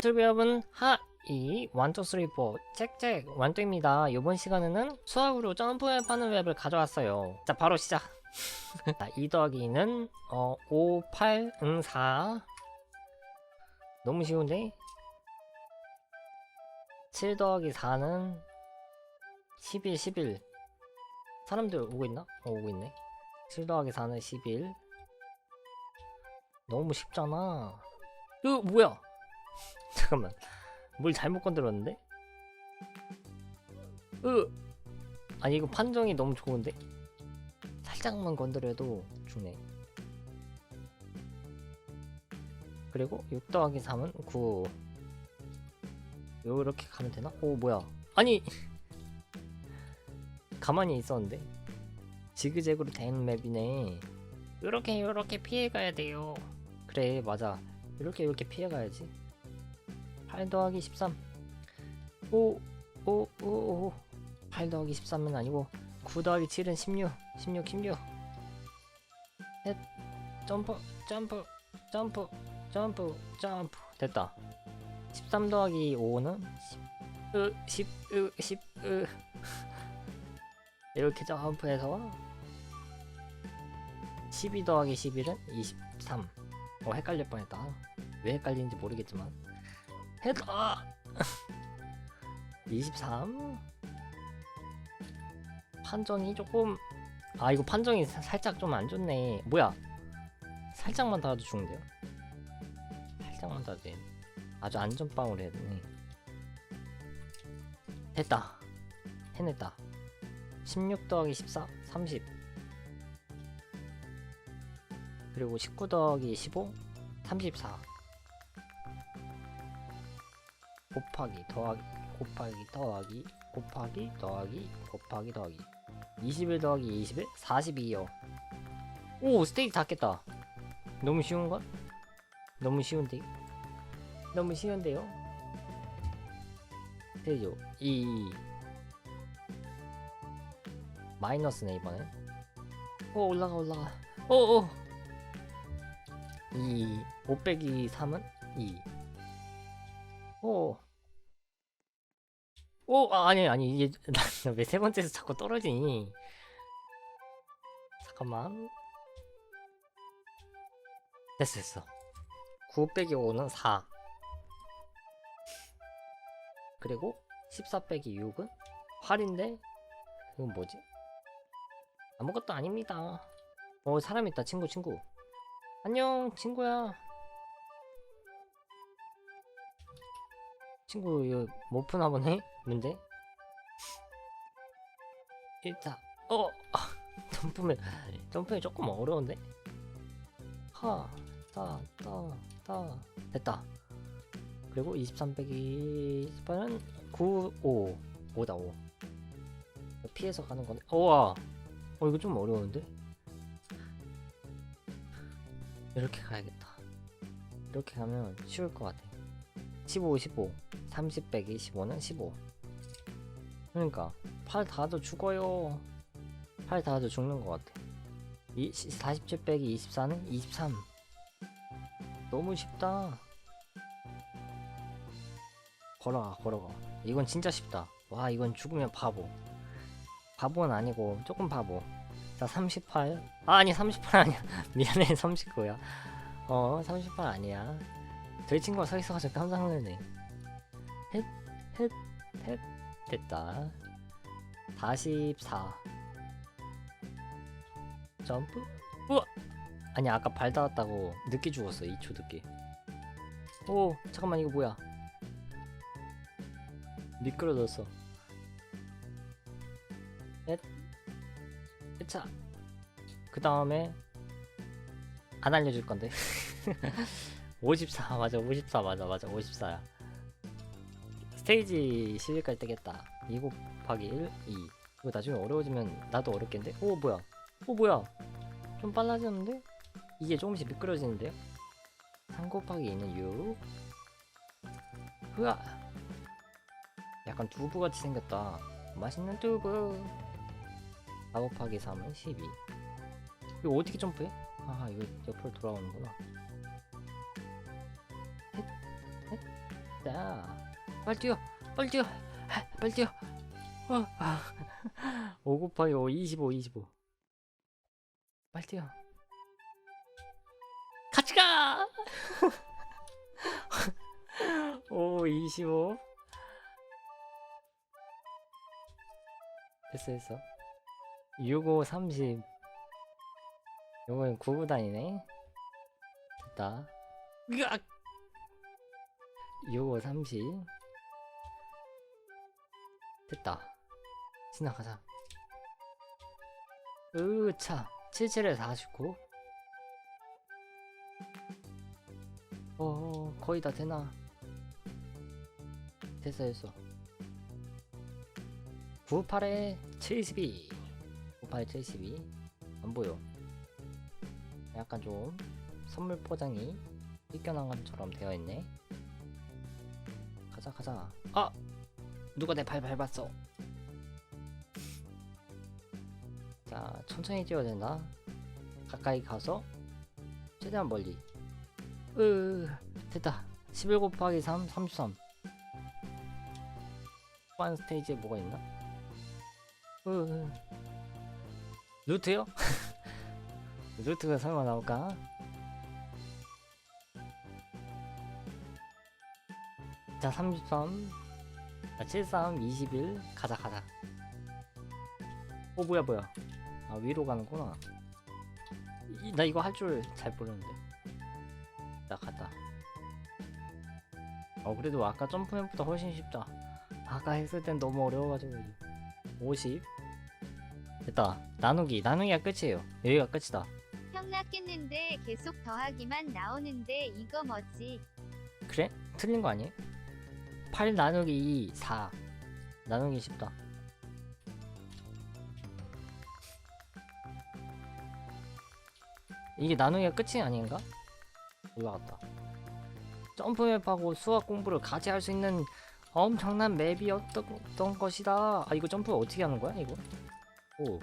유튜브 여러분 하이 원투 쓰리 포 잭잭 완투입니다. 이번 시간에는 수학으로 점프하는 웹을 가져왔어요. 자 바로 시작. 자, 2 더하기는 어, 5, 8, 응, 4 너무 쉬운데? 7 더하기 4는 11, 11 사람들 오고 있나? 어, 오고 있네. 7 더하기 4는 11 너무 쉽잖아. 이거 뭐야 잠깐만. 뭘 잘못 건드렸는데? 으! 아니 이거 판정이 너무 좋은데? 살짝만 건드려도 죽네. 그리고 6 더하기 3은 9 요렇게 가면 되나? 오 뭐야. 아니! 가만히 있었는데? 지그재그로 된 맵이네. 요렇게 요렇게 피해가야 돼요. 그래 맞아. 이렇게 이렇게 피해가야지 8 더하기 13 오, 오, 오, 오. 8 더하기 13은 아니고 9 더하기 7은 16 16, 16 넷 점프, 점프, 점프, 점프, 점프. 됐다. 13 더하기 5는 10, 으, 10, 으, 10, 으. 이렇게 점프해서 12 더하기 11은 23 어 헷갈릴 뻔했다. 왜 헷갈리는지 모르겠지만 했다 23 판정이 조금 아 이거 판정이 사- 살짝 좀 안 좋네. 뭐야? 살짝만 닿아도 죽는데요? 살짝만 닿아도 돼. 아주 안전빵으로 해야 되네. 됐다. 해냈다. 16 더하기 14 30 그리고 19 더하기 15 34 곱하기 더하기 곱하기 더하기 곱하기 더하기 곱하기 더하기. 21 더하기 21 42요. 오 스테이지 다 깼다. 너무 쉬운걸? 너무 쉬운데? 너무 쉬운데요? 스테이지 2 마이너스네 이번엔. 오 올라가 올라가. 오오 2 5 빼기 3은 2 오. 오, 아, 아니, 아니, 이게, 왜 세 번째에서 자꾸 떨어지니? 잠깐만. 됐어, 됐어. 9 빼기 5는 4. 그리고 14 빼기 6은 8인데, 이건 뭐지? 아무것도 아닙니다. 어, 사람 있다, 친구, 친구. 안녕, 친구야. 친구 이거 못 푸나 보네? 문제? 일단 어 아, 점프면 점프이 조금 어려운데? 하 따 따 따 됐다. 그리고 23 빼기 18은 9 5 5다 5 피해서 가는 건데 우와. 어 이거 좀 어려운데? 이렇게 가야겠다. 이렇게 가면 쉬울 것 같아. 15, 15 30 빼기 15는 15 그러니까 8 닿아도 죽어요. 8 닿아도 죽는 것 같아. 이, 47 빼기 24는 23 너무 쉽다. 걸어가 걸어가. 이건 진짜 쉽다. 와 이건 죽으면 바보. 바보는 아니고 조금 바보. 자 38 아, 아니 38 아니야. 미안해 39야. 어 38 아니야. 저희 친구가 서 있어가지고 깜짝 놀랐네 헷, 헷, 헷 됐다. 44 점프? 우와! 아니 아까 발 닿았다고 늦게 죽었어 2초 늦게. 오 잠깐만 이거 뭐야? 미끄러졌어. 헷 해차. 그 다음에 안 알려줄 건데. 54 맞아 54 맞아 맞아 54야 스테이지 11까지 뜨겠다. 2 곱하기 1 2 이거 나중에 어려워지면 나도 어렵겠는데? 오 뭐야? 오 뭐야? 좀 빨라졌는데? 이게 조금씩 미끄러지는데요 3 곱하기 2는 6 흐아! 약간 두부같이 생겼다. 맛있는 두부. 4 곱하기 3은 12 이거 어떻게 점프해? 아 이거 옆으로 돌아오는구나. 가자. 빨리 뛰어. 빨리 뛰어. 아, 빨리 뛰어. 어. 아. 5 곱하기 5 25 25. 빨리 뛰어. 같이 가. 오 25. 됐어 됐어. 65 30. 요건 9구단이네. 됐다. 으악! 65 30. 됐다. 지나가자. 으차. 77에 49. 어, 거의 다 되나? 됐어, 됐어. 98에 72. 98에 72. 안 보여. 약간 좀 선물 포장이 삐껴난 것처럼 되어 있네. 가자, 가자. 아! 누가 내 발 밟았어? 자, 천천히 뛰어야 된다. 가까이 가서 최대한 멀리. 으, 됐다. 11 곱하기 3, 33. 후반 스테이지에 뭐가 있나? 으, 루트요? 루트가 설마 나올까? 자, 33. 자, 73, 21. 가자, 가자. 어, 뭐야, 뭐야. 아, 위로 가는구나. 이, 나 이거 할 줄 잘 모르는데. 나 갔다. 어, 그래도 아까 점프맨보다 훨씬 쉽다. 아까 했을 땐 너무 어려워가지고. 50. 됐다. 나누기. 나누기가 끝이에요. 여기가 끝이다. 형 낚겠는데 계속 더하기만 나오는데 이거 뭐지? 그래? 틀린 거 아니에요? 8 나누기 2, 4. 나누기 쉽다. 이게 나누기가 끝이 아닌가? 올라갔다. 점프맵하고 수학 공부를 같이 할 수 있는 엄청난 맵이었던 것이다. 아, 이거 점프 어떻게 하는 거야, 이거? 오.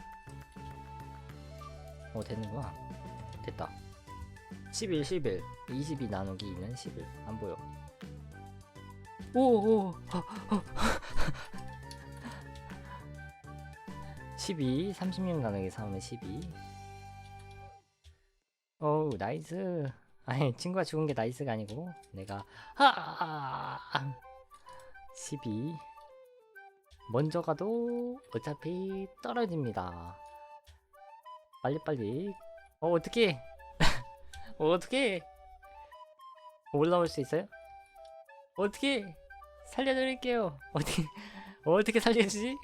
어, 되는구나. 됐다. 11, 11. 22 나누기 2는 11. 안 보여. 오, 오. 12, 36 나누기 3은 12. 어우, 나이스. 아니, 친구가 죽은 게 나이스가 아니고, 내가, 하! 12. 먼저 가도 어차피 떨어집니다. 빨리빨리. 어, 어떡해. 어, 어떡해. 올라올 수 있어요? 어떻게 살려드릴게요. 어떻게 어떻게 살려주지?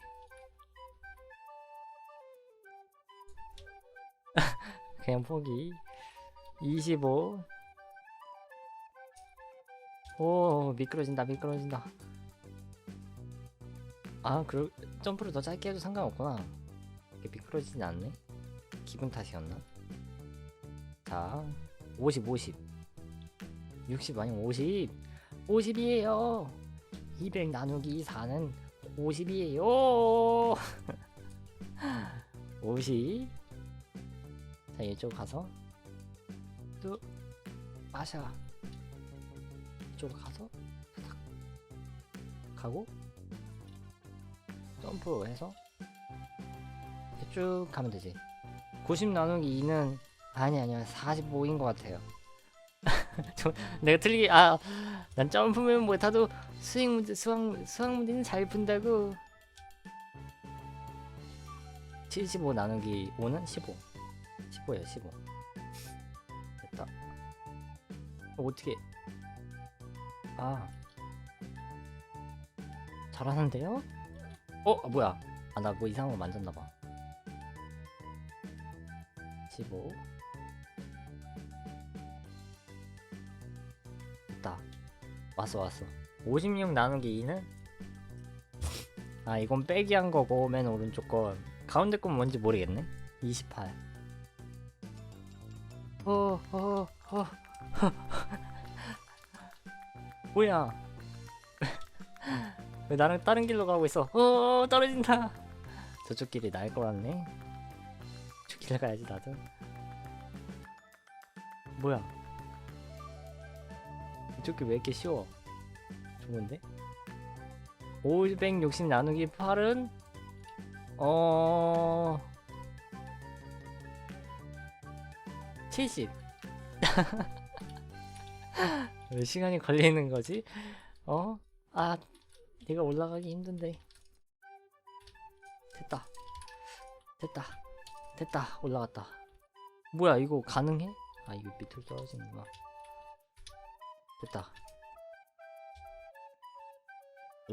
그냥 포기. 25. 오 미끄러진다 미끄러진다. 아 그 점프를 더 짧게 해도 상관없구나. 미끄러지진 않네. 기분 탓이었나? 자 50, 50. 60 아니면 50. 50이에요. 200 나누기 4는 50이에요. 50. 자, 이쪽 가서 또 마셔. 이쪽으로 가서 탁 가고 점프 해서 이렇게 쭉 가면 되지. 90 나누기 2는 아니 아니야 45인 것 같아요. 저, 내가 틀리게 아난 점프면 못하도 수행 문제 수학 수학 문제는 잘 푼다고. 75 나누기 5는 15 15예요 15 됐다. 어, 어떻게? 아. 잘하는데요? 어 아, 뭐야. 아 나 뭐 이상한 거 만졌나 봐. 15 됐다. 왔어 왔어 56 나누기 2는? 아 이건 빼기 한 거고 맨 오른쪽 건. 가운데 건 뭔지 모르겠네. 28 어, 어, 어, 뭐야? 왜 나랑 다른 길로 가고 있어? 어 떨어진다. 저쪽 길이 나을 거랐네. 저쪽 길 가야지 나도. 뭐야? 이쪽 길 왜 이렇게 쉬워 좋은데 560 나누기 8은 어... 70. 왜 시간이 걸리는 거지? 어? 아, 내가 올라가기 힘든데. 됐다. 됐다. 됐다. 올라갔다. 뭐야, 이거 가능해? 아, 이거 밑으로 떨어지는구나. 됐다.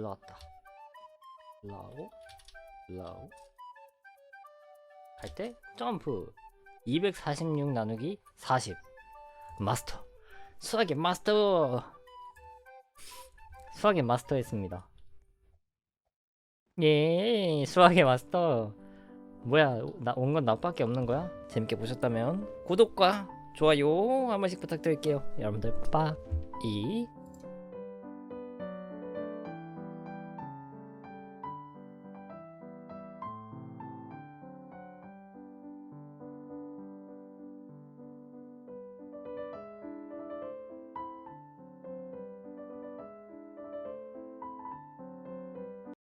올라갔다. 올라가고, 올라가고. 갈 때, 점프. 246 나누기 40 마스터. 수학의 마스터. 수학의 마스터 했습니다. 예 수학의 마스터. 뭐야 나 온 건 나밖에 없는 거야? 재밌게 보셨다면 구독과 좋아요 한 번씩 부탁드릴게요. 여러분들 빠이